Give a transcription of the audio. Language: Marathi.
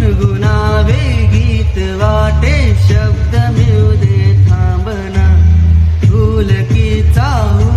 गुणगुणावे गीत वाटे शब्द मिळू दे थांबना. फुलकी चाहू